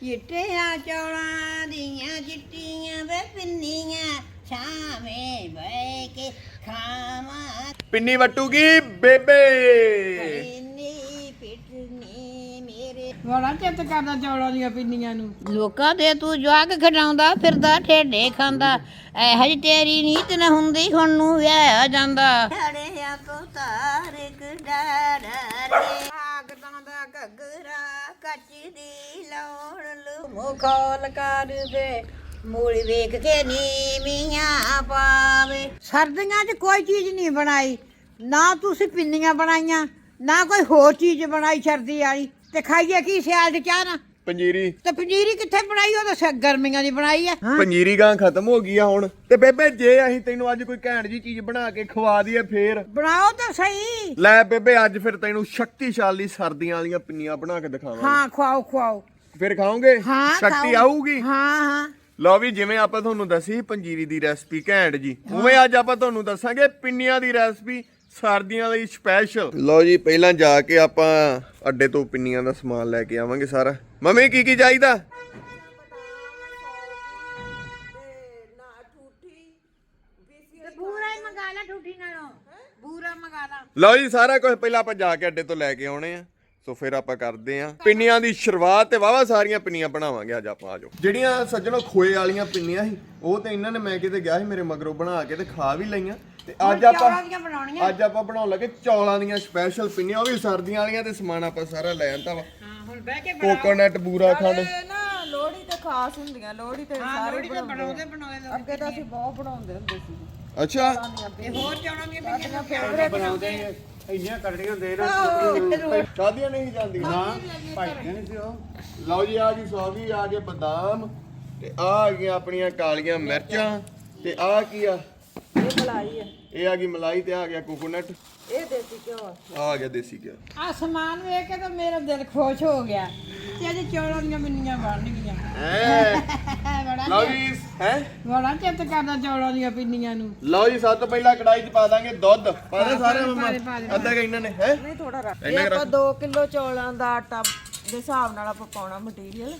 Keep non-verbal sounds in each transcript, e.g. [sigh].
ਚਿੱਟਿਆਂ ਚੌਲਾਂ ਦੀਆਂ ਚਿੱਟੀਆਂ ਵੇ ਪਿੰਨੀਆਂ ਛਾਵੇਂ ਬਹਿ ਕੇ ਖਾਵਾਂ। ਪਿੰਨੀ ਵਟੂਗੀ ਬੇਬੇ। ਇੰਨੀ ਪਿੱਟਨੀ ਮੇਰੇ। ਬੜਾ ਚਿੱਤ ਕਰਦਾ ਚੌਲਾਂ ਦੀਆਂ ਪਿੰਨੀਆਂ ਨੂੰ। ਲੋਕਾਂ ਦੇ ਤੂੰ ਜਵਾਕ ਖਡਾਉਂਦਾ ਫਿਰਦਾ ਠੇਡੇ ਖਾਂਦਾ। ਇਹੋ ਜਿਹੀ ਤੇਰੀ ਨੀਤ ਨਾ ਹੁੰਦੀ ਹੁਣ ਨੂੰ ਵਿਆਹਿਆ ਜਾਂਦਾ। ਹੜਿਆ ਕੋ ਤਾਰਕ ਡਾਰੇ ਆਗਦਾਂ ਦਾ ਘੱਗਰਾ। ਕੱਚ ਦੀ ਲੋੜ ਲੂ। ਮੁਖੌਲ ਕਰਦੇ ਮੂਲੀ ਵੇਖ ਕੇ ਨੀਵੀਆਂ ਪਾਵੇ। ਸਰਦੀਆਂ 'ਚ ਕੋਈ ਚੀਜ਼ ਨਹੀਂ ਬਣਾਈ। ਨਾ ਤੁਸੀਂ ਪਿੰਨੀਆਂ ਬਣਾਈਆਂ, ਨਾ ਕੋਈ ਹੋਰ ਚੀਜ਼ ਬਣਾਈ ਸਰਦੀ ਵਾਲੀ। ਤੇ ਖਾਈਏ ਕੀ ਸਿਆਲ 'ਚ ਚਾਹ ਨਾ ਪੰਜੀਰੀ? ਤੇ ਪਨੀਰੀ ਕਿੱਥੇ ਬਣਾਈ? ਉਹ ਤਾਂ ਸ- ਗਰਮੀਆਂ ਦੀ ਬਣਾਈ ਆ। ਪੰਜੀਰੀ ਗਾਂ ਖਤਮ ਹੋ ਗਈ ਆ ਹੁਣ। ਤੇ ਬੇਬੇ ਜੇ ਅਸੀਂ ਤੈਨੂੰ ਅੱਜ ਕੋਈ ਘੈਂਟ ਜੀ ਚੀਜ਼ ਬਣਾ ਕੇ ਖਵਾ ਦਈਏ ਫੇਰ। ਬਣਾਓ ਤਾਂ ਸਹੀ। ਲੈ ਬੇਬੇ ਅੱਜ ਫਿਰ ਤੈਨੂੰ ਸ਼ਕਤੀਸ਼ਾਲੀ ਸਰਦੀਆਂ ਵਾਲੀਆਂ ਪਿੰਨੀਆਂ ਬਣਾ ਕੇ ਦਿਖਾਵਾਂਗੇ। ਹਾਂ ਖਵਾਓ ਖਵਾਓ। ਫਿਰ ਖਾਓਗੇ? ਹਾਂ ਸ਼ਕਤੀ ਖਾਓ। ਆਊਗੀ? ਹਾਂ ਹਾਂ। ਲਓ ਵੀ ਜਿਵੇਂ ਆਪਾਂ ਤੁਹਾਨੂੰ ਦੱਸੀ ਪੰਜੀਰੀ ਦੀ ਰੈਸਪੀ ਘੈਂਟ ਜੀ। ਉਵੇਂ ਅੱਜ ਆਪਾਂ ਤੁਹਾਨੂੰ ਦੱਸਾਂਗੇ ਪਿੰਨੀਆਂ ਦੀ ਰੈਸਪੀ। ਸਰਦੀਆਂ ਲਈ ਸਪੈਸ਼ਲ ਲਓ ਜੀ ਪਹਿਲਾਂ ਜਾ ਕੇ ਆਪਾਂ ਅੱਡੇ ਤੋਂ ਪਿੰਨੀਆਂ ਦਾ ਸਮਾਨ ਲੈ ਕੇ ਆਵਾਂਗੇ ਸਾਰਾ। ਮੰਮੀ ਕੀ ਕੀ ਚਾਹੀਦਾ? ਲਓ ਜੀ ਸਾਰਾ ਕੁਝ ਪਹਿਲਾਂ ਆਪਾਂ ਜਾ ਕੇ ਅੱਡੇ ਤੋਂ ਲੈ ਕੇ ਆਉਣੇ ਆ। ਸੋ ਫਿਰ ਆਪਾਂ ਕਰਦੇ ਆ। ਪਿੰਨੀਆਂ ਦੀ ਸ਼ੁਰੂਆਤ ਤੇ ਵਾਵਾ ਸਾਰੀਆਂ ਪਿੰਨੀਆਂ ਬਣਾਵਾਂਗੇ ਅੱਜ ਆਪਾਂ ਆਜੋ ਜਿਹੜੀਆਂ ਸੱਜਣੋ ਖੋਏ ਵਾਲੀਆਂ ਪਿੰਨੀਆਂ ਸੀ ਉਹ ਤੇ ਇਹਨਾਂ ਨੇ ਮੈਂ ਕਿਤੇ ਗਿਆ ਸੀ ਮੇਰੇ ਮਗਰੋਂ ਬਣਾ ਕੇ ਤੇ ਖਾ ਵੀ ਲਈਆਂ। ਤੇ ਅੱਜ ਆਪਾਂ ਚੌਲਾਂ ਦੀਆਂ ਬਣਾਉਣੀਆਂ? ਅੱਜ ਆਪਾਂ ਬਣਾਉਣ ਲੱਗੇ ਚੌਲਾਂ ਦੀਆਂ ਸਪੈਸ਼ਲ ਪਿੰਨੀਆਂ ਉਹ ਵੀ ਸਰਦੀਆਂ ਵਾਲੀਆਂ ਤੇ ਸਮਾਨ ਆਪਾਂ ਸਾਰਾ ਲੈ ਆਂਦਾ ਵਾ। ਹਾਂ ਹੁਣ ਬਹਿ ਕੇ ਕੋਕੋਨਟ ਬੂਰਾ ਖੰਡ। ਇਹ ਨਾ ਲੋਹੜੀ ਤੇ ਖਾਸ ਹੁੰਦੀਆਂ ਲੋਹੜੀ ਤੇ ਸਾਰੇ ਲੋੜੀ ਤਾਂ ਬਣਾਉਂਦੇ ਬਣਾਉਂਦੇ ਅੱਗੇ ਤਾਂ ਅਸੀਂ ਬਹੁਤ ਬਣਾਉਂਦੇ ਹੁੰਦੇ ਸੀ। ਅੱਛਾ। ਤੇ ਹੋਰ ਚੌਲਾਂ ਦੀਆਂ ਪਿੰਨੀਆਂ ਸ਼ਾਦੀਆਂ ਨਹੀਂ ਜਾਂਦੀਆਂ। ਨਾ ਭਾਈਆਂ ਸੀ ਉਹ। ਲਓ ਜੀ ਆ ਗਈ ਸੌਗੀ ਆ ਗਏ ਬਦਾਮ ਤੇ ਆ ਆ ਗਈਆਂ ਆਪਣੀਆਂ ਕਾਲੀਆਂ ਮਿਰਚਾਂ ਤੇ ਆ ਕੀ ਆ? ਇਹ ਮਲਾਈ ਹੈ ਇਹ ਆ ਗਈ ਮਲਾਈ ਤੇ ਆ ਗਿਆ ਕੋਕੋਨਟ। ਇਹ ਦੇਸੀ ਘਿਓ ਆ। ਆ ਗਿਆ ਦੇਸੀ ਘਿਓ। ਆ ਸਮਾਨ ਵੇਖ ਕੇ ਤਾਂ ਮੇਰਾ ਦਿਲ ਖੁਸ਼ ਹੋ ਗਿਆ। ਤੇ ਅੱਜ ਚੌਲਾਂ ਦੀਆਂ ਪਿੰਨੀਆਂ ਬੜਾ ਲਓ ਜੀ ਹੈ? ਬੜਾ ਚਿੱਤ ਕਰਦਾ ਚੌਲਾਂ ਦੀਆਂ ਪਿੰਨੀਆਂ ਨੂੰ। ਲਓ ਜੀ ਸਭ ਤੋਂ ਪਹਿਲਾਂ ਕੜਾਈ 'ਚ ਪਾ ਦਾਂਗੇ ਦੁੱਧ। ਪਾ ਦੇ ਸਾਰੇ ਮੰਮਾ। ਅੱਧਾ ਕਿ ਇਹਨਾਂ ਨੇ ਹੈ? ਨਹੀਂ ਥੋੜਾ ਰੱਖ। ਇਹ ਆਪਾਂ 2 ਕਿਲੋ ਚੌਲਾਂ ਦਾ ਆਟਾ ਦੇ ਹਿਸਾਬ ਨਾਲ ਆਪਾਂ ਪਾਉਣਾ ਮਟੀਰੀਅਲ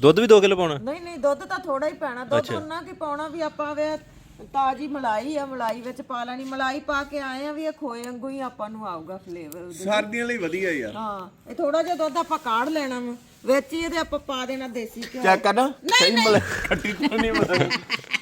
ਦੁੱਧ ਵੀ 2 ਕਿਲੋ ਪਾਉਣਾ? ਨਹੀਂ ਨਹੀਂ ਦੁੱਧ ਤਾਂ ਥੋੜਾ ਹੀ ਪੈਣਾ। ਦੁੱਧ ਉਹਨਾਂ ਕੀ ਪਾਉਣਾ ਵੀ ਆਪਾਂ ਵੇ ਤਾਜੀ ਮਲਾਈ ਆ ਮਲਾਈ ਵਿੱਚ ਪਾ ਲੈਣੀ। ਮਲਾਈ ਪਾ ਕੇ ਆਏ ਆ ਵੀ ਇਹ ਖੋਏ ਵਾਂਗੂ ਹੀ ਆਪਾਂ ਨੂੰ ਆਊਗਾ ਫਲੇਵਰ ਸਰਦੀਆਂ ਲਈ ਵਧੀਆ ਯਾਰ ਹਾਂ ਇਹ ਥੋੜਾ ਜਿਹਾ ਦੁੱਧ ਆਪਾਂ ਕਾੜ ਲੈਣਾ ਵਾ। ਵਿੱਚ ਹੀ ਇਹਦੇ ਆਪਾਂ ਪਾ ਦੇਣਾ ਦੇਸੀ ਘਿਓ। ਚੈੱਕ ਕਰਨਾ? ਸਹੀ ਮਲ ਖੱਟੀ ਤਾਂ ਨਹੀਂ ਮਲ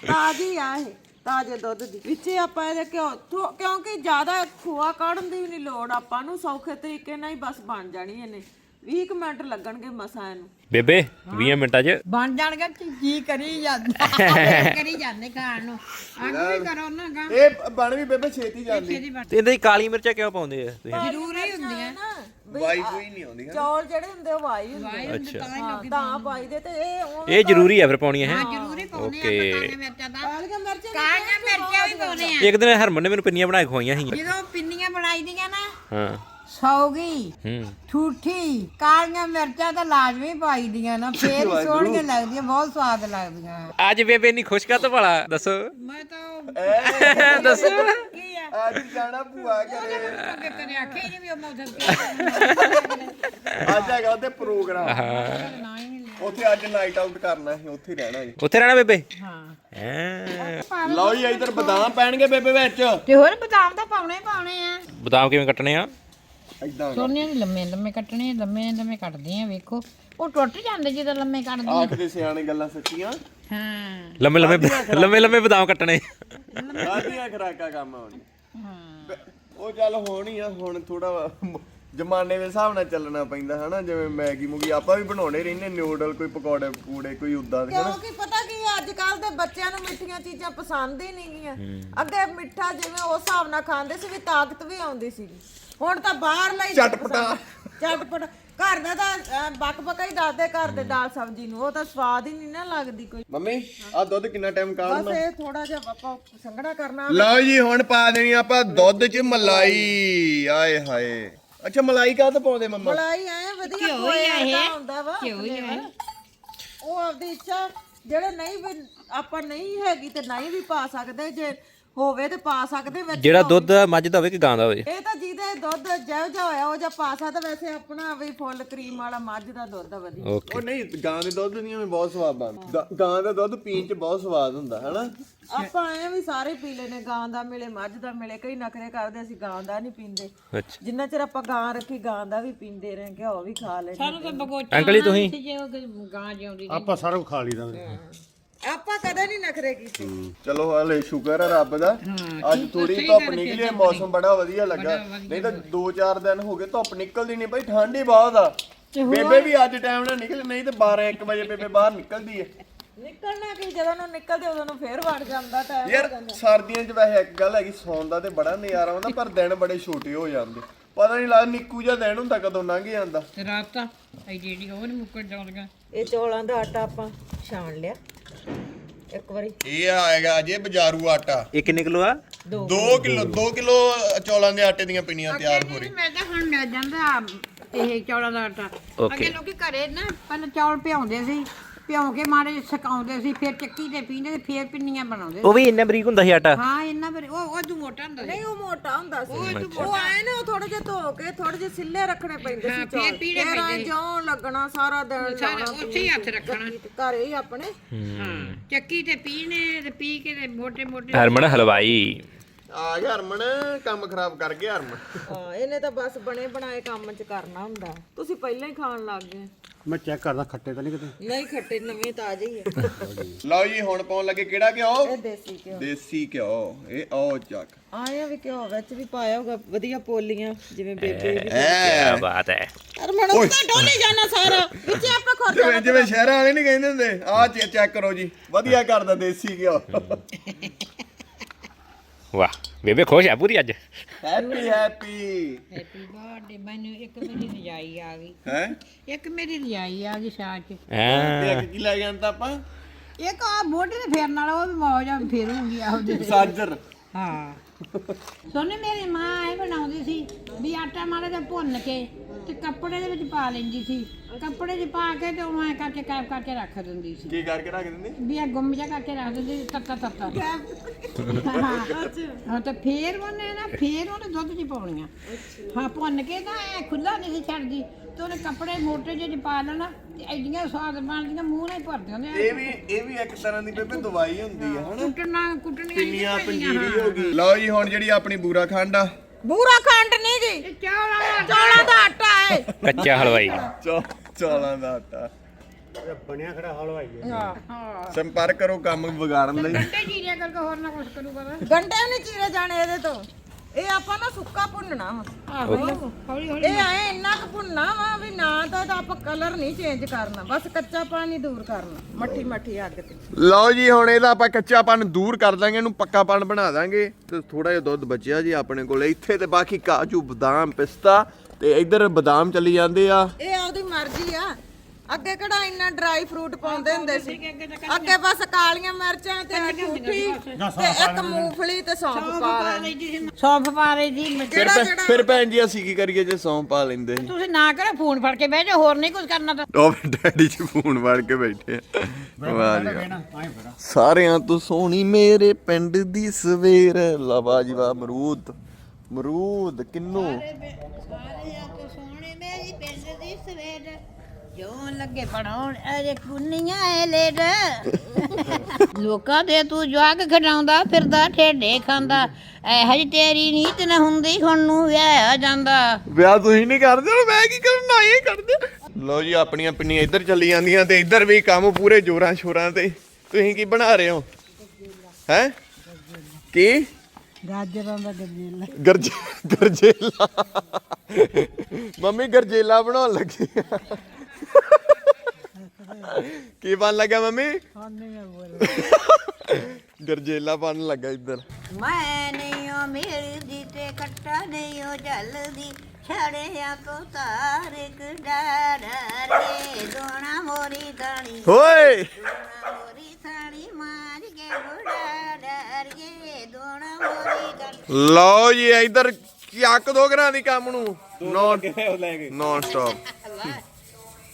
ਤਾਜ਼ੀ ਆ ਇਹ ਤਾਜ਼ੇ ਦੁੱਧ ਦੀ। ਵਿੱਚ ਹੀ ਆਪਾਂ ਇਹਦੇ ਘਿਓ ਥੋ- ਕਿਉਂਕਿ ਜ਼ਿਆਦਾ ਖੋਆ ਕਾੜਨ ਦੀ ਵੀ ਨਹੀਂ ਲੋੜ ਆਪਾਂ ਨੂੰ ਸੌਖੇ ਤਰੀਕੇ ਨਾਲ ਹੀ ਬਸ ਬਣ ਜਾਣੀ ਇਹਨੇ। 20 ਕੁ ਮਿੰਟ ਲੱਗਣਗੇ ਮਸਾਂ ਇਹਨੂੰ। ਬੇਬੇ 20 ਮਿੰਟਾਂ 'ਚ। ਬਣ ਜਾਣਗੇ ਤੇ ਜੀ ਕਰੀ ਜਾਂਦਾ [laughs] ਕਰੀ ਜਾਂਦੇ ਖਾਣ ਨੂੰ। ਅੱਗੇ ਵੀ ਕਰੋ ਨਾ ਗਾ ਇਹ ਬਣ ਵੀ ਬੇਬੇ ਛੇਤੀ ਜਾਂਦੀ। ਤੇ ਇਹਦੇ 'ਚ ਕਾਲੀ ਮਿਰਚਾਂ ਕਿਉਂ ਪਾਉਂਦੇ ਆ ਤੁਸੀਂ? ਜ਼ਰੂਰੀ ਹੁੰਦੀਆਂ। ਵਾਈ ਕੋਈ ਨਹੀਂ ਆਉਂਦੀ ਚੌਲ ਜਿਹੜੇ ਹੁੰਦੇ ਉਹ ਵਾਈ ਹੁੰਦੇ ਆ। ਅੱਛਾ। ਹਾਂ, ਤਾਂ ਪਾਈ ਦੇ ਤੇ ਇਹ ਉਵੇਂ ਇਹ ਜ਼ਰੂਰੀ ਆ ਫਿਰ ਪਾਉਣੀਆਂ ਹੈ? ਜ਼ਰੂਰੀ ਪਾਉਣੇ ਓਕੇ। ਆ ਕਾਲੀਆਂ ਮਿਰਚਾਂ ਦਾ ਕਾਲੀਆਂ ਮਿਰਚਾਂ ਕਾਲੀਆਂ ਮਿਰਚਾਂ ਵੀ ਪਾਉਣੇ ਆ ਇੱਕ ਦਿਨ ਹਰਮਨ ਨੇ ਮੈਨੂੰ ਪਿੰਨੀਆਂ ਬਣਾ ਕੇ ਖਵਾਈਆਂ ਸੀ। ਜਦੋਂ ਪਿੰਨੀਆਂ ਬਣਾਈ ਦੀਆਂ ਨਾ ਹਾਂ। ਸੌਗੀ ਹੂੰ। ਠੂਠੀ ਕਾਲੀਆਂ ਮਿਰਚਾਂ ਤਾਂ ਲਾਜ਼ਮੀ ਪਾਈ ਦੀਆਂ ਨਾ ਫੇਰ ਹੀ ਸੋਹਣੀਆਂ ਲੱਗਦੀਆਂ ਬਹੁਤ ਸਵਾਦ ਲੱਗਦੀਆਂ। ਅੱਜ ਬੇਬੇ ਨਹੀਂ ਖੁਸ਼ ਕਾ ਭਲਾ? ਦੱਸੋ। ਮੈਂ ਤਾਂ ਦੱਸੋ। ਕੀ ਆ? ਅੱਜ ਜਾਣਾ ਭੂਆ ਘਰੇ। ਅੱਗੇ ਕਰੇ ਆਖੇ ਜੀ ਵੀ ਉਹ ਮੌਜੂਦ ਅੱਜ ਹੈਗਾ ਉਹਦੇ ਪ੍ਰੋਗਰਾਮ। ਨਾ ਹੀ। ਨਹੀਂ ਉੱਥੇ ਅੱਜ ਨਾਈਟ ਆਊਟ ਕਰਨਾ ਹੈ ਉੱਥੇ ਹੀ ਰਹਿਣਾ ਜੀ ਉੱਥੇ ਰਹਿਣਾ ਬੇਬੇ? ਹਾਂ। ਹੈਂ। ਲਓ ਜੀ ਇਧਰ ਬਦਾਮ ਪੈਣਗੇ ਬੇਬੇ ਵਿੱਚ। ਤੇ ਹੋਰ ਬਦਾਮ ਤਾਂ ਪਾਉਣੇ ਹੀ ਪਾਉਣੇ ਆ। ਬਦਾਮ ਕਿਵੇਂ ਕੱਟਣੇ ਆ? ਇਦਾਂ ਸੋਨੀਆਂ ਦੇ ਲੰਮੇ ਲੰਮੇ ਕੱਟਣੇ ਲੰਮੇ ਲੰਮੇ ਕੱਟਦੇ ਆ ਵੇਖੋ। ਉਹ ਟੁੱਟ ਜਾਂਦੇ ਜਦੋਂ ਲੰਮੇ ਕੱਟਦੇ ਆ। ਆਖਦੇ ਸਿਆਣੇ ਗੱਲਾਂ ਸੱਚੀਆਂ? ਹਾਂ। ਲੰਮੇ ਲੰਮੇ ਲੰਮੇ ਲੰਮੇ ਬਦਾਮ ਕੱਟਣੇ। ਸਾਡੀਆਂ ਖਰਾਕਾ ਕੰਮ ਆਉਣੀ ਹਾਂ। ਉਹ ਚੱਲ ਹੋਣੀ ਆ ਹੁਣ ਥੋੜਾ ਜਮਾਨੇ ਦੇ ਹਿਸਾਬ ਨਾਲ ਚੱਲਣਾ ਪੈਂਦਾ ਹਨਾ? ਜਿਵੇਂ ਮੈਗੀ ਮੂਗੀ ਆਪਾਂ ਵੀ ਬਣਾਉਣੇ ਰਹਿੰਦੇ ਨਿਊਡਲ ਕੋਈ ਪਕੌੜੇ ਪਕੂੜੇ ਕੋਈ ਉਦਾਂ ਦੇ ਹਨਾ? ਕਿਉਂਕਿ ਪਤਾ ਕੀ ਆ, ਅੱਜ ਕੱਲ ਦੇ ਬੱਚਿਆਂ ਨੂੰ ਮਿੱਠੀਆਂ ਚੀਜ਼ਾਂ ਪਸੰਦ ਹੀ ਨਹੀਂ ਗੀਆਂ ਅੱਗੇ ਮਿੱਠਾ ਜਿਵੇਂ ਉਸ ਹਿਸਾਬ ਨਾਲ ਖਾਂਦੇ ਸੀ ਵੀ ਤਾਕਤ ਵੀ ਆਉਂਦੀ ਸੀ ਹੁਣ ਤਾਂ ਬਾਹਰਲਾ ਹੀ ਚਟਪਟਾ। ਚਟਪਟ ਘਰ ਦਾ ਤਾਂ ਬੱਕ ਬੱਕਾ ਹੀ ਦੱਸਦੇ ਘਰ ਦੇ ਦਾਲ ਸਬਜ਼ੀ ਨੂੰ। ਉਹ ਤਾਂ ਸਵਾਦ ਹੀ ਨਹੀਂ ਨਾ ਲੱਗਦੀ ਕੋਈ। ਮੰਮੀ ਆ ਦੁੱਧ ਕਿੰਨਾ ਟਾਈਮ ਬਸ ਕਾੜਨਾ ਇਹ ਥੋੜਾ ਜਿਹਾ ਆਪਾਂ ਸੰਘਣਾ ਕਰਨਾ। ਲਓ ਜੀ ਹੁਣ ਪਾ ਦੇਣੀ ਆਪਾਂ ਦੁੱਧ 'ਚ ਮਲਾਈ। ਆਏ ਹਾਏ। ਅੱਛਾ ਮਲਾਈ ਕਾਹ ਤੋਂ ਪਾਉਂਦੇ ਮੰਮਾ? ਮਲਾਈ ਐ ਵਧੀਆ ਕੋਈ ਹੁੰਦਾ ਵਾ ਉਹ ਆਪਦੀ ਇੱਛਾ ਜਿਹੜੇ ਨਹੀਂ ਵੀ ਆਪਾਂ ਨਹੀਂ ਹੈਗੀ ਤੇ ਨਹੀਂ ਵੀ ਪਾ ਸਕਦੇ ਜੇ ਹੋਵੇ ਤੇ ਪਾ ਸਕਦੇ ਵਿੱਚ ਜਿਹੜਾ ਦੁੱਧ ਮੱਝ ਦਾ ਹੋਵੇ ਕਿ ਗਾਂ ਦਾ ਹੋਵੇ। ਇਹ ਤਾਂ ਜਿਹਦੇ ਦੁੱਧ ਜਿਹੋ ਜਿਹਾ ਹੋਇਆ ਉਹ ਜਿਹਾ ਪਾ ਸਕਦਾ ਵੈਸੇ ਆਪਣਾ ਵੀ ਫੁੱਲ ਕਰੀਮ ਵਾਲਾ ਮੱਝ ਦਾ ਦੁੱਧ ਆ ਵਧੀਆ। ਓਕੇ। ਉਹ ਨਹੀਂ ਗਾਂ ਦੇ ਦੁੱਧ ਦੀਆਂ ਵੀ ਬਹੁਤ ਸਵਾਦ ਬਣਦਾ ਗਾਂ ਦਾ ਦੁੱਧ ਪੀਣ ਚ ਬਹੁਤ ਸਵਾਦ ਹੁੰਦਾ ਹੈਨਾ? ਆਪਾਂ ਐ ਵੀ ਸਾਰੇ ਪੀ ਲੈਨੇ ਗਾਂ ਦਾ ਮਿਲੇ ਮੱਝ ਦਾ ਮਿਲੇ ਕਈ ਨਖਰੇ ਕਰਦੇ ਅਸੀਂ ਗਾਂ ਦਾ ਨਹੀਂ ਪੀਂਦੇ। ਅੱਛਾ। ਜਿੰਨਾ ਚਿਰ ਆਪਾਂ ਗਾਂ ਰੱਖੀ ਗਾਂ ਦਾ ਵੀ ਪੀਂਦੇ ਰਹੇ ਘਿਓ ਵੀ ਖਾ ਲੈਨੇ ਸਾਨੂੰ ਤਾਂ ਬਗੋਚਾ ਅੰਕਲ ਜੀ ਤੁਸੀਂ? ਜੇ ਉਹ ਗਾਂ ਜਿਉਂਦੀ ਆਪਾਂ ਸਾਰਾ ਕੁਝ ਖਾ ਲਈਦਾ ਆਪਾਂ ਕਦੇ ਨਹੀਂ ਨਖਰੇ ਕੀਤੇ। ਚਲੋ ਹਲੇ ਸ਼ੁਕਰ ਹੈ ਰੱਬ ਦਾ। ਅੱਜ ਥੋੜੀ ਧੁੱਪ ਨਿਕਲੀ ਹੈ ਮੌਸਮ ਬੜਾ ਵਧੀਆ ਲੱਗਾ। ਨਹੀਂ ਤਾਂ 2-4 ਦਿਨ ਹੋ ਗਏ ਧੁੱਪ ਨਿਕਲਦੀ ਨਹੀਂ ਬਈ ਠੰਡ ਹੀ ਬਹੁਤ ਆ। ਬੇਬੇ ਵੀ ਅੱਜ ਟਾਈਮ ਨਾਲ ਨਿਕਲ ਨਹੀਂ ਤੇ 12-1 ਵਜੇ ਬੇਬੇ ਬਾਹਰ ਨਿਕਲਦੀ ਹੈ ਨਿਕਲਣਾ ਕੀ ਜਦੋਂ ਨੂੰ ਨਿਕਲਦੇ ਉਦੋਂ ਨੂੰ ਫੇਰ ਵੜ ਜਾਂਦਾ ਟਾਈਮ ਯਾਰ ਸਰਦੀਆਂ 'ਚ ਵੈਸੇ ਇੱਕ ਗੱਲ ਹੈਗੀ ਸੌਣ ਦਾ ਤੇ ਬੜਾ ਨਜ਼ਾਰਾ ਆਉਂਦਾ ਪਰ ਦਿਨ ਬੜੇ ਛੋਟੇ ਹੋ ਜਾਂਦੇ। ਪਤਾ ਨਹੀਂ ਲੱਗਦਾ ਨਿੱਕੂ ਜਿਹਾ ਦਿਨ ਹੁੰਦਾ ਕਦੋਂ ਲੰਘ ਜਾਂਦਾ। ਰਾਤਾਂ ਐ ਜਿਹੜੀ ਉਹ ਨਹੀਂ ਮੁੱਕਣ ਜਾਉਂਦੀਆਂ ਇਹ ਚੌਲਾਂ ਦਾ ਆਟਾ ਆਪਾਂ ਛਾਣ ਲਿਆ। ਇੱਕ ਵਾਰੀ। ਇਹ ਆਏਗਾ ਅਜੇ ਬਾਜ਼ਾਰੂ ਆਟਾ। ਇਹ ਕਿੰਨੇ ਕਿਲੋ ਆ? 2 ਕਿਲੋ 2 ਕਿਲੋ ਚੌਲਾਂ ਦੇ ਆਟੇ ਦੀਆਂ ਪਿੰਨੀਆਂ ਤਿਆਰ ਹੋ ਰਹੀ ਮੈਂ ਤਾਂ ਹੁਣ ਮਿਲ ਜਾਂਦਾ ਇਹ ਚੌਲਾਂ ਦਾ ਆਟਾ। Okay. ਅੱਗੇ ਲੋਕੀ ਘਰੇ ਨਾ ਪਹਿਲਾਂ ਚੌਲ ਭਿਉਂਦੇ ਸੀ। ਭਿਉਂ ਕੇ ਮਾੜੇ ਜਿਹੇ ਸੁਕਾਉਂਦੇ ਸੀ ਫਿਰ ਚੱਕੀ ਤੇ ਪੀਂਦੇ ਤੇ ਫਿਰ ਪਿੰਨੀਆਂ ਬਣਾਉਂਦੇ ਉਹ ਵੀ ਇੰਨਾ ਬਰੀਕ ਹੁੰਦਾ ਸੀ ਆਟਾ? ਹਾਂ ਇੰਨਾ ਫਿਰ ਉਹ ਉਹ ਤੂੰ ਮੋਟਾ ਹੁੰਦਾ ਸੀ। ਨਹੀਂ ਉਹ ਮੋਟਾ ਹੁੰਦਾ ਸੀ। ਉਹ ਆਏ ਨਾ ਥੋੜੇ ਜਿਹਾ ਧੋ ਕੇ ਥੋੜੇ ਜਿਹੇ ਸਿੱਲੇ ਰੱਖਣੇ ਪੈਂਦੇ ਸੀ ਚੌਲ। ਪੀੜੇ ਫੇਰ ਐਂ ਜਿਉਂ ਲੱਗਣਾ ਸਾਰਾ ਦਿਨ ਸਾਰਾ ਲਾਉਣਾ ਉੱਥੇ ਹੀ ਹੱਥ ਰੱਖਣਾ। ਘਰੇ ਹੀ ਆਪਣੇ। ਹਾਂ। ਚੱਕੀ ਤੇ ਪੀਣੇ ਤੇ ਪੀ ਕੇ ਤੇ ਮੋਟੇ ਮੋਟੇ ਹਰਮਨ ਹਲਵਾਈ। ਆ ਗਿਆ ਹਰਮਨ ਕੰਮ ਖਰਾਬ ਕਰ ਗਿਆ ਹਰਮਨ। ਹਾਂ ਇਹਨੇ ਤਾਂ ਬਸ ਬਣੇ ਬਣਾਏ ਕੰਮ ਚ ਕਰਨਾ ਹੁੰਦਾ। ਤੁਸੀਂ ਪਹਿਲਾਂ ਹੀ ਖਾਣ ਲੱਗ ਗਏ। ਮੈਂ ਚੈੱਕ ਕਰਦਾ ਖੱਟੇ ਤਾਂ ਨਹੀਂ ਕਿਤੇ? ਨਹੀਂ ਖੱਟੇ ਨਵੇਂ ਤਾਜ਼ੇ ਹੀ ਆ। ਲਓ ਜੀ ਹੁਣ ਪਾਉਣ ਲੱਗੇ ਕਿਹੜਾ ਘਿਓ? ਇਹ ਦੇਸੀ ਘਿਓ। ਦੇਸੀ ਘਿਓ। ਇਹ ਆਓ ਚੱਕ। ਆਇਆ ਵੀ ਘਿਓ ਵਿੱਚ ਵੀ ਪਾਇਆ ਹੋਗਾ ਵਧੀਆ ਪੋਲੀਆਂ ਜਿਵੇਂ ਬੇਬੇ ਦੀ ਐ ਕੀ ਬਾਤ ਹੈ ਅਰਮਨ ਉੱਤੇ ਡੋਲੀ ਜਾਣਾ ਸਾਰਾ। ਵਿੱਚ ਆਪਾਂ ਖੁਰ ਜਿਵੇਂ ਜਿਵੇਂ ਸ਼ਹਿਰਾਂ ਵਾਲੇ ਨਹੀਂ ਕਹਿੰਦੇ ਹੁੰਦੇ। ਆਹ ਚੈੱਕ ਕਰੋ ਜੀ। ਵਧੀਆ ਕਰਦਾ ਦੇਸੀ ਘਿਓ। [laughs] ਵਾਹ ਬੇਬੇ ਖੁਸ਼ ਆ ਪੂਰੀ ਅੱਜ? ਹੈਪੀ ਹੈਪੀ ਹੈਪੀ ਬਰਥਡੇ ਮੈਨੂੰ ਇੱਕ ਮੇਰੀ ਰਜਾਈ ਆ ਗਈ। ਹੈ? ਇੱਕ ਮੇਰੀ ਰਜਾਈ ਆ ਗਈ ਸਾਹ ਚ। ਹਾਂ। ਕੀ ਲੈ ਜਾਂਦਾ ਆਪਾਂ? ਇੱਕ ਆ ਮੋਢੇ ਤੇ ਫੇਰਨ ਵਾਲਾ ਉਹ ਵੀ ਮੌਜ ਆ ਫੇਰੂਗੀ ਆਪਦੇ। ਸਾਜਰ। ਹਾਂ। ਸੋਨੇ ਮੇਰੀ ਮਾਂ ਇਹ ਬਣਾਉਂਦੀ ਸੀ ਵੀ ਆਟਾ ਮਾੜਾ ਜਿਹਾ ਭੁੰਨ ਕੇ ਤੇ ਕੱਪੜੇ ਦੇ ਵਿੱਚ ਪਾ ਲੈਂਦੀ ਸੀ। ਕੱਪੜੇ 'ਚ ਪਾ ਕੇ ਤੇ ਉਹਨੂੰ ਐ ਕਰਕੇ ਕੈਪ ਕਰਕੇ ਰੱਖ ਦਿੰਦੀ ਸੀ। ਕੀ ਕਰਕੇ ਰੱਖ ਦਿੰਦੇ? ਵੀ ਇਹ ਗੁੰਮ ਜਿਹਾ ਕਰਕੇ ਰੱਖ ਦਿੰਦੀ ਸੀ ਤੱਤਾ ਤੱਤਾ। ਹਾਂ ਹਾਂ ਤਾਂ ਫੇਰ ਉਹਨੇ ਨਾ ਫੇਰ ਉਹਨੇ ਦੁੱਧ 'ਚ ਪਾਉਣੀਆਂ। ਹਾਂ ਭੁੰਨ ਕੇ ਨਾ ਐ ਖੁੱਲਾ ਨਹੀਂ ਸੀ ਛੱਡਦੀ। ਤੇ ਉਹਨੇ ਕੱਪੜੇ ਮੋਟੇ ਜਿਹੇ 'ਚ ਪਾ ਲੈਣਾ ਤੇ ਐਡੀਆਂ ਸਵਾਦ ਬਣਦੀਆਂ ਮੂੰਹ ਨਾਲ ਹੀ ਭਰਦੇ ਹੁੰਦੇ ਆ। ਇਹ ਵੀ ਇਹ ਵੀ ਇੱਕ ਤਰ੍ਹਾਂ ਦੀ ਬੇਬੇ ਦਵਾਈ ਹੁੰਦੀ ਹੈ ਹਨਾ? ਕੁੱਟਣਾ ਕੁੱਟਣੀਆਂ ਪਿੰਨੀਆਂ ਪੰਜੀਰੀ ਹੋ। ਗਈ। ਲਓ ਜੀ ਹੁਣ ਜਿਹੜੀ ਆਪਣੀ ਬੂਰਾ ਖੰਡ ਆ ਬੂਰਾ ਖੰਡ ਨਹੀਂ ਜੀ। ਚੌਲਾਂ ਚੌਲਾਂ ਦਾ ਆਟਾ ਹੈ। ਕੱਚਾ ਹਲਵਾਈ। ਚੌ- ਚੌਲਾਂ ਦਾ ਆਟਾ। ਬਣਿਆ ਖੜਾ ਹਲਵਾਈ ਹੈ। ਸੰਪਰਕ ਕਰੋ ਕੰਮ ਵਿਗਾੜਨ ਲਈ। ਗੰਡੇ ਜੀਰੇ ਕਰਕੇ ਹੋਰ ਨਾ ਕੁਝ ਕਰੂਗਾ ਗੰਡੇ ਨਹੀਂ ਚੀਰੇ ਜਾਣੇ ਇਹਦੇ ਤੋਂ। ਇਹ ਆਪਾਂ ਨਾ ਸੁੱਕਾ ਭੁੰਨਣਾ ਵਾ। ਆਹੋ ਹੌਲੀ ਹੌਲੀ ਇਹ ਐ ਇੰਨਾ ਕੁ ਭੁੰਨਣਾ ਵਾ ਵੀ ਨਾ ਤਾਂ ਇਹਦਾ ਆਪਾਂ ਕਲਰ ਨਹੀਂ ਚੇਂਜ ਕਰਨਾ ਬਸ ਕੱਚਾ ਪਾਣੀ ਦੂਰ ਕਰਨਾ ਮੱਠੀ ਮੱਠੀ ਅੱਗ ਤੇ। ਲਓ ਜੀ ਹੁਣ ਇਹਦਾ ਆਪਾਂ ਕੱਚਾਪਨ ਦੂਰ ਕਰ ਦਾਂਗੇ ਇਹਨੂੰ ਪੱਕਾਪਨ ਬਣਾ ਦਾਂਗੇ। ਤੇ ਥੋੜਾ ਜਿਹਾ ਦੁੱਧ ਬਚਿਆ ਜੀ ਆਪਣੇ ਕੋਲ। ਇੱਥੇ ਤੇ ਬਾਕੀ ਕਾਜੂ ਬਦਾਮ ਪਿਸਤਾ ਤੇ ਇੱਧਰ ਬਦਾਮ ਚੱਲੀ ਜਾਂਦੇ ਆ। ਇਹ ਆਪਦੀ ਮਰਜ਼ੀ ਆ। ਅੱਗੇ ਕਿਹੜਾ ਇੰਨਾ ਡਰਾਈ ਫਰੂਟ ਪਾਉਂਦੇ ਹੁੰਦੇ ਸੀ? ਅੱਗੇ ਬਸ ਕਾਲੀਆਂ ਮਿਰਚਾਂ ਤੇ ਠੂਠੀ ਤੇ ਇੱਕ ਮੂੰਗਫਲੀ ਤੇ ਸੌਂਫ ਪਾ ਲੈਣੀ ਸੌਂਫ ਪਾ ਲਈ ਜੀ ਫਿਰ ਭੈ- ਫਿਰ ਭੈਣ ਜੀ ਅਸੀਂ ਕੀ ਕਰੀਏ ਜੇ ਸੌਂ ਪਾ ਲੈਂਦੇ ਸੀ? ਤੁਸੀਂ ਨਾ ਕਰੋ ਫੋਨ ਫੜ ਕੇ ਬਹਿ ਜਾਓ ਹੋਰ ਨਹੀਂ ਕੁਝ ਕਰਨਾ ਤਾਂ। ਉਹ ਡੈਡੀ ਜੀ ਫੋਨ ਵੜ ਕੇ ਬੈਠੇ ਆ। ਵਾਹ ਜੀ ਸਾਰਿਆਂ ਤੋਂ ਸੋਹਣੀ ਮੇਰੇ ਪਿੰਡ ਦੀ ਸਵੇਰ। ਲਵਾ ਜੀ ਵਾਹ ਅਮਰੂਦ ਅਮਰੂਦ ਕਿੰਨੂ ਸਾਰਿਆਂ ਤੋਂ ਸੋਹਣੇ ਮੇਰੀ ਪਿੰਡ ਦੀ ਸਵੇਰ ਜੋ ਲੱਗੇ ਪੜਾਉਣ ਅਰੇ ਕੁੰਨੀਆਂ ਐ ਲੇਡ। ਲੋਕਾਂ ਦੇ ਤੂੰ ਜਵਾਗ ਖਡਾਉਂਦਾ ਫਿਰਦਾ ਠੇਡੇ ਖਾਂਦਾ। ਐ ਹਜ ਤੇਰੀ ਨੀਤ ਨਾ ਹੁੰਦੀ ਹੁਣ ਨੂੰ ਵਿਆਹਿਆ ਜਾਂਦਾ। ਵਿਆਹ ਤੁਸੀਂ ਨਹੀਂ ਕਰਦੇ ਹੁਣ ਮੈਂ ਕੀ ਕਰਨਾ ਇਹ ਕਰਦੇ। ਲੋ ਜੀ ਆਪਣੀਆਂ ਪਿੰਨੀਆਂ ਇੱਧਰ ਚੱਲੀ ਜਾਂਦੀਆਂ ਤੇ ਇੱਧਰ ਵੀ ਕੰਮ ਪੂਰੇ ਜੋਰਾਂ ਸ਼ੋਰਾਂ ਤੇ। ਤੁਸੀਂ ਕੀ ਬਣਾ ਰਹੇ ਹੋ? ਹੈ? ਕੀ? ਗਾਜਰਾਂ ਦਾ ਗਜੇਲਾ ਗਰਜੇ ਗਰਜੇਲਾ। ਮੰਮੀ ਗਰਜੇਲਾ ਬਣਾਉਣ ਲੱਗੀ ਆ। ਕੀ ਬਣ ਲੱਗਾ ਮੰਮੀ? ਗਰਜੇਲਾ ਬਣ ਲੱਗਾ ਇੱਧਰ। ਮੈਂ ਨਹੀਂ ਓ ਮਿਲਦੀ ਤੇ ਕੱਟਾ ਨਹੀਂ ਓ ਜਲਦੀ। ਛੜਿਆ ਕੋ ਤਾਰਕ ਡਾਰੇ ਦੋਣਾ ਮੋਰੀ ਦਾਣੀ। ਹੋਏ! ਦੋਣਾ ਮੋਰੀ ਥਾਣੀ ਮਾਰ ਕੇ ਬੁੜਾ ਡਰੀਏ ਦੋਣਾ ਮੋਰੀ ਦਾਣੀ। ਲਓ ਜੀ ਇੱਧਰ ਚੱਕ ਦੋ ਘਰਾਂ ਦੀ ਕੰਮ ਨੂੰ। ਨੋਨ ਨੋਨ ਸਟਾਪ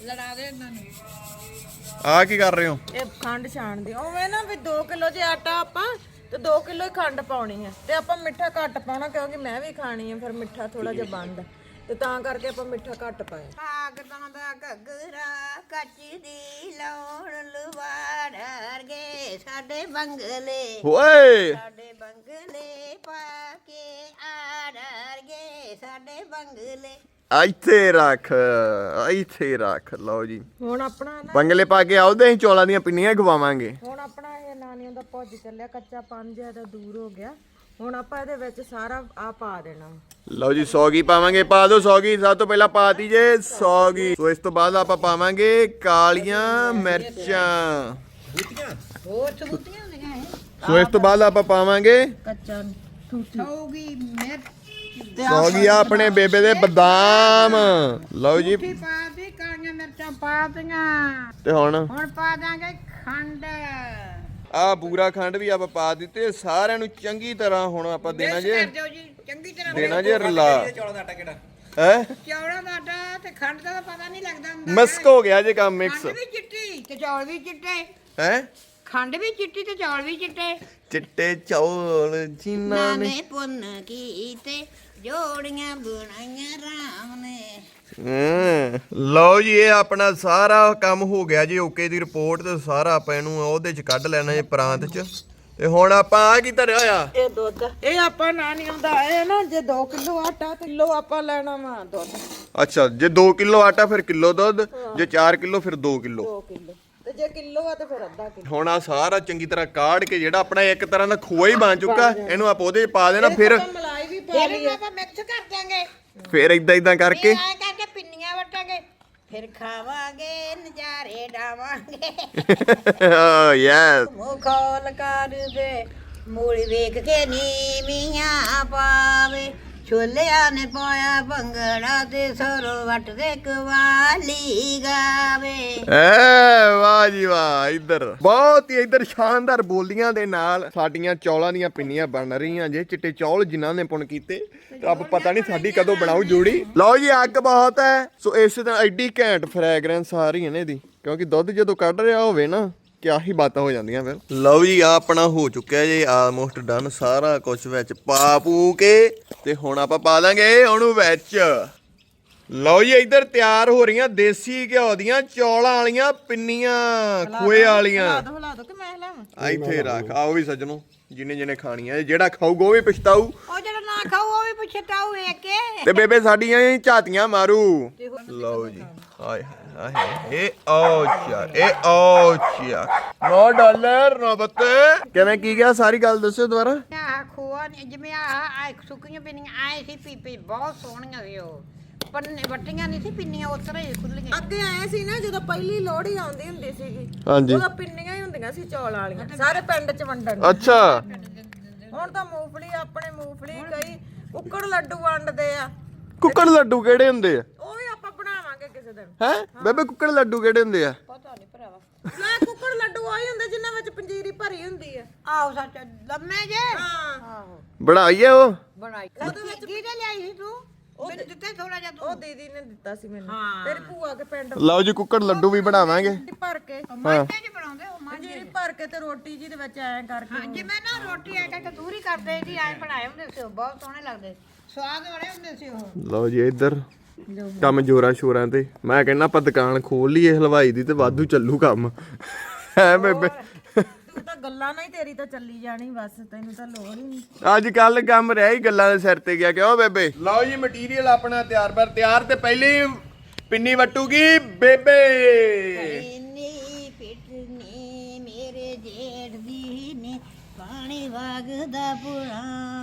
ਲੜਾ ਦੇ ਇਹਨਾਂ ਨੂੰ। ਆ ਕੀ ਕਰ ਰਹੇ ਹੋ? ਇਹ ਖੰਡ ਛਾਣਦੇ ਉਵੇਂ ਨਾ ਵੀ 2 ਕਿਲੋ ਜੇ ਆਟਾ ਆਪਾਂ ਤੇ 2 ਕਿਲੋ ਹੀ ਖੰਡ ਪਾਉਣੀ ਹੈ ਤੇ ਆਪਾਂ ਮਿੱਠਾ ਘੱਟ ਪਾਉਣਾ ਕਿਉਂਕਿ ਮੈਂ ਵੀ ਖਾਣੀ ਹੈ ਫਿਰ ਮਿੱਠਾ ਥੋੜਾ ਜਿਹਾ ਬੰਦ ਤੇ ਤਾਂ ਕਰਕੇ ਆਪਾਂ ਮਿੱਠਾ ਘੱਟ ਪਾਇਆ। ਕਾਗਦਾਂ ਦਾ ਘੱਗਰਾ ਕੱਚ ਦੀ ਲੋੜ ਲਵਾੜ ਅਰਗੇ ਸਾਡੇ ਬੰਗਲੇ। ਓਏ! ਸਾਡੇ ਬੰਗਲੇ ਪਾ ਕੇ ਆੜਰਗੇ ਸਾਡੇ ਬੰਗਲੇ। ਇੱਥੇ ਰੱਖ ਇੱਥੇ ਰੱਖ ਲਓ ਜੀ। ਹੁਣ ਆਪਣਾ ਨਾ ਬੰਗਲੇ ਪਾ ਕੇ ਆਉਦੇ ਅਸੀਂ ਚੌਲਾਂ ਦੀਆਂ ਪਿੰਨੀਆਂ ਖਵਾਵਾਂਗੇ। ਹੁਣ ਆਪਣਾ ਇਹ ਨਾਨੀਆਂ ਦਾ ਭੁੱਜ ਚੱਲਿਆ ਕੱਚਾ ਪੰਜ ਇਹਦਾ ਦੂਰ ਹੋ ਗਿਆ। ਹੁਣ ਆਪਾਂ ਇਹਦੇ ਵਿੱਚ ਸਾਰਾ ਆ ਪਾ ਦੇਣਾ। ਲਓ ਜੀ ਸੌਗੀ ਪਾਵਾਂਗੇ ਪਾ ਦਿਓ ਸੌਗੀ। ਸਭ ਤੋਂ ਪਹਿਲਾਂ ਪਾਤੀ ਜੇ ਸੌਗੀ। ਸੋ ਇਸ ਤੋਂ ਬਾਅਦ ਆਪਾਂ ਪਾਵਾਂਗੇ ਕਾਲੀਆਂ ਮਿਰਚਾਂ। ਹੋਰ ਸਬੂਤੀਆਂ ਹੁੰਦੀਆਂ ਹੈ ਸੋ ਇਸ ਤੋਂ ਬਾਅਦ ਆਪਾਂ ਪਾਵਾਂਗੇ ਕੱਚਾ ਸੌਗੀ ਮਿਰਚ। ਸੌਗੀ ਆ ਆਪਣੇ ਬੇਬੇ ਦੇ ਬਦਾਮ। ਲਓ ਜੀ। ਪਾ ਦੀ ਕਾਲੀਆਂ ਮਿਰਚਾਂ ਪਾ ਦਿੱਤੀਆਂ ਤੇ ਹੁਣ? ਹੁਣ ਪਾ ਦਾਂਗੇ ਖੰਡ। ਆ ਬੂਰਾ ਖੰਡ ਵੀ ਆਪਾਂ ਪਾ ਦਿੱਤੇ ਸਾਰਿਆਂ ਨੂੰ ਚੰਗੀ ਤਰ੍ਹਾਂ ਹੁਣ ਆਪਾਂ ਦੇਣਾ ਜੇ। ਕਰ ਦਿਓ ਜੀ ਚੰਗੀ ਤਰ੍ਹਾਂ। ਦੇਣਾ ਜੇ ਰਲਾ। ਹੈ? ਚੌੜਾ ਦਾ ਆਟਾ ਤੇ ਖੰਡ ਦਾ ਤਾਂ ਪਤਾ ਨਹੀਂ ਲੱਗਦਾ ਹੁੰਦਾ। ਮਸਕ ਹੋ ਗਿਆ ਜੇ ਕੰਮ ਮਿਕਸ ਖੰਡ ਵੀ ਚਿੱਟੀ ਤੇ ਚੌਲ ਵੀ ਚਿੱਟੇ। ਹੈ? ਖੰਡ ਵੀ ਚਿੱਟੀ ਤੇ ਚੌਲ ਵੀ ਚਿੱਟੇ। ਚਿੱਟੇ ਚੌਲ ਜਿਨ੍ਹਾਂ ਨੇ ਪੁੰਨ ਕੀਤੇ। ਜੋੜੀਆਂ ਬਣਾਈਆਂ ਰਾਮ ਨੇ। ਹਮ, ਲਓ ਜੀ ਇਹ ਆਪਣਾ ਸਾਰਾ ਕੰਮ ਹੋ ਗਿਆ ਜੀ ਓਕੇ ਦੀ ਰਿਪੋਰਟ ਤੇ ਸਾਰਾ ਆਪਾਂ ਇਹਨੂੰ ਉਹਦੇ ਚ ਕੱਢ ਲੈਣਾ ਜੀ ਪ੍ਰਾਂਤ ਚ। ਤੇ ਹੁਣ ਆਪਾਂ ਆ ਕੀ ਧਰਿਆ ਹੋਇਆ? ਇਹ ਦੁੱਧ। ਇਹ ਆਪਾਂ ਨਾਨੀਆਂ ਦਾ ਇਹ ਨਾ ਜੇ 2 ਕਿਲੋ ਆਟਾ ਕਿਲੋ ਆਪਾਂ ਲੈਣਾ ਵਾ ਦੁੱਧ। ਅੱਛਾ ਜੇ 2 ਕਿਲੋ ਆਟਾ ਫਿਰ ਕਿਲੋ ਦੁੱਧ ਜੇ 4 ਕਿਲੋ ਫਿਰ 2 ਕਿਲੋ। 2 ਕਿਲੋ। ਤੇ ਜੇ ਕਿਲੋ ਆ ਤੇ ਫਿਰ ਅੱਧਾ ਕਿਲੋ। ਹੁਣ ਆ ਸਾਰਾ ਚੰਗੀ ਤਰ੍ਹਾਂ ਕਾੜ ਕੇ ਜਿਹੜਾ ਆਪਣਾ ਇੱਕ ਤਰ੍ਹਾਂ ਦਾ ਖੋਆ ਹੀ ਬਣ ਚੁੱਕਾ ਇਹਨੂੰ ਆਪਾਂ ਉਹਦੇ ਚ ਪਾ ਦੇਣਾ ਫਿਰ ਪਾ ਲਈ ਫਿਰ ਆਪਾਂ ਮਿਕਸ ਕਰ ਦਾਂਗੇ ਫਿਰ ਇਦਾਂ ਇਦਾਂ ਕਰਕੇ? ਐ ਕਰਕੇ ਪਿੰਨੀਆਂ ਵਟਾਂਗੇ। ਫਿਰ ਖਾਵਾਂਗੇ ਨਜ਼ਾਰੇ ਡਾਵਾਂਗੇ। ਯੈਸ ਮੁਖੌਲ ਕਰਦੇ ਮੂਲ ਵੇਖ ਕੇ ਨੀਵੀਆਂ ਪਾਵੇ। ਛੋਲਿਆਂ ਨੇ ਪਾਇਆ ਭੰਗੜਾ ਤੇ ਸਰੋ ਵੱਟ ਦੇ ਕਵਾਲੀ ਗਾਵੇ। ਐ, ਵਾਹ ਜੀ ਵਾਹ, ਇੱਧਰ। ਬਹੁਤ ਹੀ ਇੱਧਰ ਸ਼ਾਨਦਾਰ ਬੋਲੀਆਂ ਦੇ ਨਾਲ ਸਾਡੀਆਂ ਚੌਲਾਂ ਦੀਆਂ ਪਿੰਨੀਆਂ ਬਣ ਰਹੀਆਂ ਜੇ, ਚਿੱਟੇ ਚੌਲ ਜਿਨ੍ਹਾਂ ਨੇ ਪੁਣ ਕੀਤੇ। ਤੇ ਆਪ ਪਤਾ ਨਹੀਂ ਸਾਡੀ ਕਦੋਂ ਬਣਾਉ ਜੋੜੀ। ਲਓ ਜੀ, ਅੱਗ ਬਹੁਤ ਹੈ ਸੋ ਇਸੇ ਤਰ੍ਹਾਂ ਐਡੀ ਘੈਂਟ ਫ੍ਰੈਗਰੈਂਸ ਆ ਰਹੀ ਹੈ ਨੇ ਇਹਦੀ, ਕਿਉਂਕਿ ਦੁੱਧ ਜਦੋਂ ਕੱਢ ਰਿਹਾ ਹੋਵੇ ਨਾ ਕਿਆ ਹੀ ਬਾਤਾਂ ਹੋ ਜਾਂਦੀਆਂ ਫਿਰ। ਲਓ ਜੀ ਆ ਆਪਣਾ ਹੋ ਚੁੱਕਿਆ ਜੀ ਆਲਮੋਸਟ ਡਨ ਸਾਰਾ ਕੁਝ ਵਿੱਚ ਪਾ ਪੂ ਕੇ ਤੇ ਹੁਣ ਆਪਾਂ ਪਾ ਦਾਂਗੇ ਉਹਨੂੰ ਵਿੱਚ। ਲਓ ਜੀ ਇੱਧਰ ਤਿਆਰ ਹੋ ਰਹੀਆਂ ਦੇਸੀ ਘਿਓ ਦੀਆਂ ਚੌਲਾਂ ਵਾਲੀਆਂ ਪਿੰਨੀਆਂ ਖੋਏ ਵਾਲੀਆਂ। ਹਲਾ ਦੋ ਕਿ ਮੈਂ ਆ ਇੱਥੇ ਰੱਖ ਆਓ ਵੀ ਸੱਜਣੋ ਜਿਨੇ ਜਿਨੇ ਖਾਣੀਆਂ ਇਹ ਜਿਹੜਾ ਖਾਊਗਾ ਉਹ ਵੀ ਪਛਤਾਊ। ਉਹ ਜਿਹੜਾ ਨਾ ਖਾਊ ਉਹ ਵੀ ਪੁੱਛਤਾਉ ਵੇਖ ਕੇ। ਤੇ ਬੇਬੇ ਸਾਡੀਆਂ ਹੀ ਝਾਤੀਆਂ ਮਾਰੂ। ਲਓ ਜੀ। ਹਾਏ ਹਾਏ ਹਾਏ ਇਹ ਔਚਾ ਇਹ ਔਚਾ 9 ਡਾਲਰ ਨੋ ਬੱਤੇ ਕਿਵੇਂ ਕੀ ਗਿਆ? ਸਾਰੀ ਗੱਲ ਦੱਸਿਓ ਦੁਬਾਰਾ। ਆ ਖੋਆ ਨੇ ਜਿਵੇਂ ਆ ਆ ਸੁੱਕੀਆਂ ਪਿੰਨੀਆਂ ਆਏ ਸੀ ਪੀਪੀ ਬਹੁਤ ਸੋਹਣੀਆਂ ਸੀ ਉਹ। ਪੰਨੇ ਵੱਟੀਆਂ ਨਹੀਂ ਸੀ ਪਿੰਨੀਆਂ ਉਸ ਤਰ੍ਹਾਂ ਹੀ ਖੁੱਲੀਆਂ ਅੱਗੇ ਆਏ ਸੀ ਨਾ ਜਦੋਂ ਪਹਿਲੀ ਲੋਹੜੀ ਆਉਂਦੀ ਹੁੰਦੀ ਸੀਗੀ ਹਾਂਜੀ। ਉਦੋਂ ਪਿੰਨੀਆਂ ਹੀ ਹੁੰਦੀਆਂ ਸੀ ਚੌਲਾਂ ਵਾਲੀਆਂ ਸਾਰੇ ਪਿੰਡ 'ਚ ਵੰਡਣ। ਅੱਛਾ। ਹੁਣ ਤਾਂ ਮੂੰਗਫਲੀ ਆਪਣੇ ਮੂੰਗਫਲੀ ਕਈ ਕੁੱਕੜ ਲੱਡੂ ਵੰਡਦੇ ਆ। ਕੁੱਕੜ ਲੱਡੂ ਕਿਹੜੇ ਹੁੰਦੇ ਆ ਉਹ ਵੀ ਆਪਾਂ ਬਣਾਵਾਂਗੇ ਕਿਸੇ ਦਿਨ ਹੈ? ਬੇਬੇ ਕੁੱਕੜ ਲੱਡੂ ਕਿਹੜੇ ਹੁੰਦੇ ਆ? ਪਤਾ ਨਹੀਂ ਭਰਾਵਾ। ਲੈ ਕੁੱਕੜ ਲੱਡੂ ਉਹੀ ਹੁੰਦੇ ਜਿਨ੍ਹਾਂ ਵਿੱਚ ਪੰਜੀਰੀ ਭਰੀ ਹੁੰਦੀ ਆ। ਆਓ ਸੱਚ ਲੰਮੇ ਜੇ? ਹਾਂ। ਬਣਾਈਏ ਉਹ? ਬਣਾਈ। ਉਹਦੇ ਵਿੱਚ ਕੀ ਲਿਆਈ ਸੀ ਤੂੰ? ਮੈਨੂੰ ਦਿੱਤੇ ਥੋੜਾ ਜਿਹਾ ਤੂੰ। ਉਹ ਦੀਦੀ ਨੇ ਦਿੱਤਾ ਸੀ ਮੈਨੂੰ। ਤੇਰੀ ਭੂਆ ਕੇ ਪਿੰਡ ਲਓ ਜੀ ਕੁੱਕੜ ਲੱਡੂ ਵੀ ਬਣਾਵਾਂਗੇ। ਭਰ ਕੇ। ਮਾਂਜੇ ਚ ਬਣਾਉਂਦੇ ਉਹ ਮਾਂਜੇ ਭਰ ਕੇ ਤੇ ਰੋਟੀ ਜੀ ਦੇ ਵਿੱਚ ਐਂ ਕਰਕੇ ਜਿਵੇਂ ਨਾ ਰੋਟੀ ਐ ਕਰਕੇ ਦੂਰੀ ਕਰਦੇ ਸੀ ਐ ਬਣਾਏ ਹੁੰਦੇ ਸੀ ਉਹ ਬਹੁਤ ਸੋਹਣੇ ਲੱਗਦੇ ਸਵਾਦ ਬੜੇ ਹੁੰਦੇ ਸੀ ਉਹ। ਲਓ ਜੀ ਇੱਧਰ। ਕੰਮ ਜੋਰਾਂ ਸ਼ੋਰਾਂ ਤੇ। ਮੈਂ ਕਹਿੰਦਾ ਆਪਾਂ ਦੁਕਾਨ ਖੋਲ ਲਈਏ ਹਲਵਾਈ ਦੀ ਤੇ ਵਾਧੂ ਚੱਲੂ ਕੰਮ। ਹੈ ਬੇਬੇ? ਤੂੰ ਤਾਂ ਗੱਲਾਂ ਨਾਲ ਹੀ ਤੇਰੀ ਤਾਂ ਚੱਲੀ ਜਾਣੀ ਬਸ ਤੈਨੂੰ ਤਾਂ ਲੋੜ ਹੀ ਨਹੀਂ। ਅੱਜ ਕੱਲ ਕੰਮ ਰਿਹਾ ਹੀ ਗੱਲਾਂ ਦੇ ਸਿਰ ਤੇ ਗਿਆ ਕਿਉਂ ਬੇਬੇ? ਲਓ ਜੀ ਮਟੀਰੀਅਲ ਆਪਣਾ ਤਿਆਰ ਪਰ ਤਿਆਰ ਤੇ ਪਹਿਲੇ ਹੀ ਪਿੰਨੀ ਵੱਟੂਗੀ ਬੇਬੇ। ਇੰਨੀ ਪਿੱਟਨੀ ਮੇਰੇ ਜੇਠ ਦੀ ਨੇ ਪਾਣੀ ਵਗਦਾ ਪੁਰਾਂ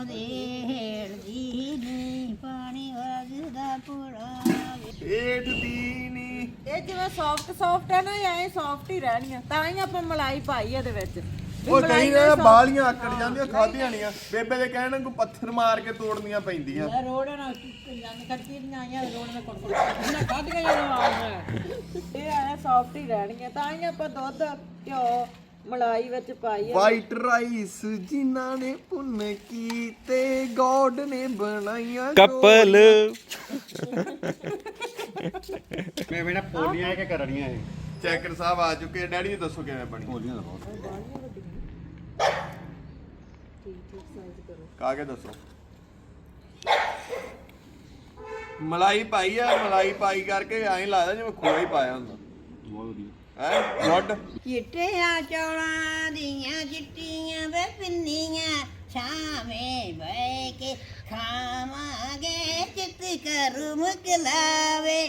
ਜਿਵੇਂ ਸੌਫਟ ਸੌਫਟ ਹੈ ਨਾ ਇਹ ਐ ਸੌਫਟ ਹੀ ਰਹਿਣੀਆਂ ਤਾਂ ਹੀ ਆਪਾਂ ਮਲਾਈ ਪਾਈ ਇਹਦੇ ਵਿੱਚ। ਵੀ ਉਹ ਮਲਾਈ ਕਈ ਨਾ ਬਾਲੀਆਂ ਆਕੜ ਜਾਂਦੀਆਂ ਖਾਧੀਆਂ ਨਹੀਂ ਆ। ਬੇਬੇ ਦੇ ਕਹਿਣ ਨੂੰ ਪੱਥਰ ਮਾਰ ਕੇ ਤੋੜਨੀਆਂ ਪੈਂਦੀਆਂ। ਰੋੜ ਨਾਲ ਜਾਂਦੇ ਕੱਟੀ ਦੀਆਂ ਆਈਆਂ ਰੋੜ ਨਾਲ ਕੋਲ ਕੋਲ ਕੱਢ ਕੇ ਜਦੋਂ ਆ ਇਹ ਐ ਸੌਫਟ ਹੀ ਰਹਿਣਗੀਆਂ। ਤਾਂ ਹੀ ਆਪਾਂ ਦੁੱਧ ਘਿਓ ਮਲਾਈ ਵਿੱਚ ਪਾਈ ਆ। ਵਾਈਟ ਰਾਈਸ ਜਿਨ੍ਹਾਂ ਨੇ ਪੁੰਨ ਕੀਤੇ ਗੋਡ ਨੇ ਬਣਾਈਆਂ ਕਪਲ। ਮੈਂ ਵੇਣਾ ਪੋਲੀਆਂ ਕਿ ਕਰਨੀਆਂ ਇਹ। ਚੈਕਰ ਸਾਹਿਬ ਆ ਚੁੱਕੇ ਡੈਡੀ ਜੀ ਦੱਸੋ ਕਿਵੇਂ ਬਣੀ? ਪੋਲੀਆਂ ਦਾ ਬਹੁਤ। ਕਾ ਕੇ ਦੱਸੋ? ਮਲਾਈ ਪਾਈ ਆ ਮਲਾਈ ਪਾਈ ਕਰਕੇ ਐਂ ਲੱਗਦਾ ਜਿਵੇਂ ਖੋਆ ਹੀ ਪਾਇਆ ਹੁੰਦਾ। ਬਹੁਤ ਵਧੀਆ। ਹੈ? ਗੁੱਡ ਚਿੱਟਿਆਂ ਚੌਲਾਂ ਦੀਆਂ ਚਿੱਟੀਆਂ ਵੇ ਪਿੰਨੀਆਂ ਛਾਵੇਂ ਬਹਿ ਕੇ ਖਾਵਾਂਗੇ ਚਿੱਤ ਕਰੂ ਮੁਕਲਾਵੇ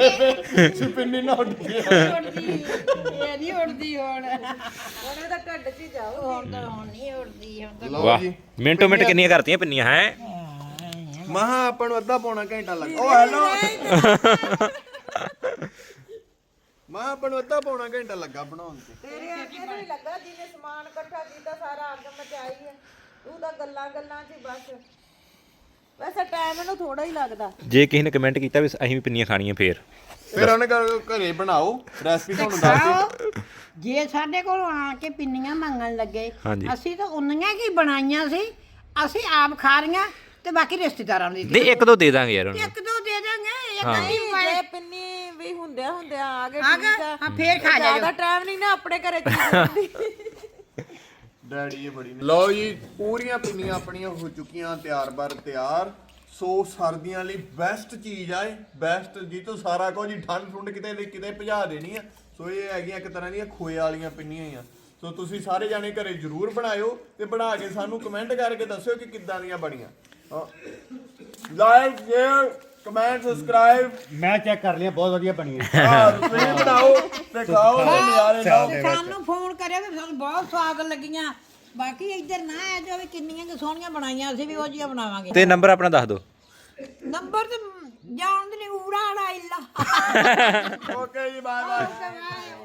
ਜਾਵਾਂਗੇ ਪਿੰਨੀ ਨਾ ਉੱਡ ਗਿਆ ਉੜਦੀ ਇਹ ਨਹੀਂ ਉੜਦੀ ਹੁਣ। ਉਹਨੇ ਤਾਂ ਢੱਡ 'ਚ ਹੀ ਜਾਓ ਹੁਣ ਤਾਂ ਹੁਣ ਨਹੀਂ ਉੜਦੀ ਹੁਣ ਤਾਂ ਲਓ ਵਾਹ ਜੀ ਮਿੰਟੋ ਮਿੰਟ ਕਿੰਨੀਆਂ ਕਰਤੀਆਂ ਪਿੰਨੀਆਂ ਹੈ? ਮਹਾ ਆਪਾਂ ਨੂੰ ਅੱਧਾ ਪੌਣਾ ਘੰਟਾ ਲੱਗਾ ਓ ਹੈਲੋ ਮਹਾ ਆਪਾਂ ਨੂੰ ਅੱਧਾ ਪੌਣਾ ਘੰਟਾ ਲੱਗਾ ਬਣਾਉਣ ਤੇ। ਤੇਰੇ ਅੱਗੇ ਨੂੰ ਹੀ ਲੱਗਾ ਜਿਹਨੇ ਸਮਾਨ ਇਕੱਠਾ ਕੀਤਾ ਸਾਰਾ ਅੱਗ ਮਚਾਈ ਹੈ। ਤੂੰ ਤਾਂ ਗੱਲਾਂ ਗੱਲਾਂ 'ਚ ਹੀ ਬਸ। ਵੈਸੇ ਟਾਈਮ ਇਹਨੂੰ ਥੋੜਾ ਹੀ ਲੱਗਦਾ। ਜੇ ਕਿਸੇ ਨੇ ਕਮੈਂਟ ਕੀਤਾ ਵੀ ਅਸੀਂ ਵੀ ਪਿੰਨੀਆਂ ਖਾਣੀਆਂ ਫੇਰ। ਫਿਰ ਉਹਨੇ ਘਰ- ਘਰੇ ਬਣਾਓ ਰੈਸਪੀ ਤੁਹਾਨੂੰ ਦੱਸ ਖਾਓ। ਜੇ ਸਾਡੇ ਕੋਲ ਆ ਕੇ ਪਿੰਨੀਆਂ ਮੰਗਣ ਲੱਗੇ ਹਾਂਜੀ। ਅਸੀਂ ਤਾਂ ਉਨੀਆਂ ਕੀ ਬਣਾਈਆਂ ਸੀ? ਅਸੀਂ ਆਪ ਖਾ ਰਹੀਆਂ ਤੇ ਬਾਕੀ ਰਿਸ਼ਤੇਦਾਰਾਂ ਨੂੰ ਦੇ ਇੱਕ ਦੋ ਦੇ ਦਾਂਗੇ ਯਾਰ ਉਹਨੂੰ। ਇੱਕ ਦੋ ਦੇ ਦਾਂਗੇ ਇੱਕ। ਨਹੀਂ ਜੇ ਪਿੰਨੀ ਵੀ ਹੁੰਦਿਆਂ ਹੁੰਦਿਆਂ ਆ ਗਏ ਆ ਠੀਕ ਗਏ ਆ ਹਾਂ ਫੇਰ ਖਾ ਜ਼ਿਆਦਾ ਜਾਇਓ ਟਾਈਮ ਨਹੀਂ ਨਾ ਆਪਣੇ ਘਰੇ [laughs] ਚੀਜ਼ ਹੁੰਦੀ ਡੈਡੀ ਇਹ ਬੜੀ ਲਓ ਜੀ, ਪੂਰੀਆਂ ਪਿੰਨੀਆਂ ਆਪਣੀਆਂ ਹੋ ਚੁੱਕੀਆਂ, ਤਿਆਰ ਬਰ ਤਿਆਰ। ਸੋ ਸਰਦੀਆਂ ਲਈ ਬੈਸਟ ਚੀਜ਼ ਆ ਇਹ ਬੈਸਟ ਜੀ ਤੋਂ ਸਾਰਾ ਕੁਝ ਹੀ, ਠੰਡ ਠੁੰਡ ਕਿਤੇ ਲਈ ਕਿਤੇ ਭਜਾ ਦੇਣੀ ਆ। ਸੋ ਇਹ ਹੈਗੀਆਂ ਇੱਕ ਤਰ੍ਹਾਂ ਦੀਆਂ ਖੋਏ ਵਾਲੀਆਂ ਪਿੰਨੀਆਂ ਹੀ ਆ। ਸੋ ਤੁਸੀਂ ਸਾਰੇ ਜਾਣੇ ਘਰੇ ਜਰੂਰ ਬਣਾਇਓ ਤੇ ਬਣਾ ਕੇ ਸਾਨੂੰ ਕਮੈਂਟ ਕਰਕੇ ਦੱਸਿਓ ਕਿ ਕਿੱਦਾਂ ਦੀਆਂ ਬਣੀਆਂ। ਲਾਈਕ ਸ਼ੇਅਰ ਕਮੈਂਟ ਸਬਸਕ੍ਰਾਈਬ ਮੈਂ ਚੈੱਕ ਕਰ ਲਿਆ ਬਹੁਤ ਵਧੀਆ ਬਣੀ ਹੈ। ਹਾਂ ਤੁਸੀਂ ਬਣਾਓ ਤੇ ਖਾਓ ਤੇ ਨਜ਼ਾਰੇ ਲਓ ਤੇ ਸਾਨੂੰ ਫੋਨ ਕਰਿਆ ਵੀ ਸਾਨੂੰ ਬਹੁਤ ਸਵਾਦ ਲੱਗੀਆਂ। ਬਾਕੀ ਇੱਧਰ ਨਾ ਆ ਜਾਓ ਵੀ ਕਿੰਨੀਆਂ ਕੁ ਸੋਹਣੀਆਂ ਬਣਾਈਆਂ ਅਸੀਂ ਵੀ ਉਹ ਜਿਹੀਆਂ ਬਣਾਵਾਂਗੇ। ਤੇ ਨੰਬਰ ਆਪਣਾ ਦੱਸ ਦਿਓ। ਨੰਬਰ ਤੇ ਜਾਣਦੇ ਨਹੀਂ ਊੜਾ ਆੜਾ ਇੱਲਾ। [laughs] ਓਕੇ ਜੀ ਬਾਏ ਬਾਏ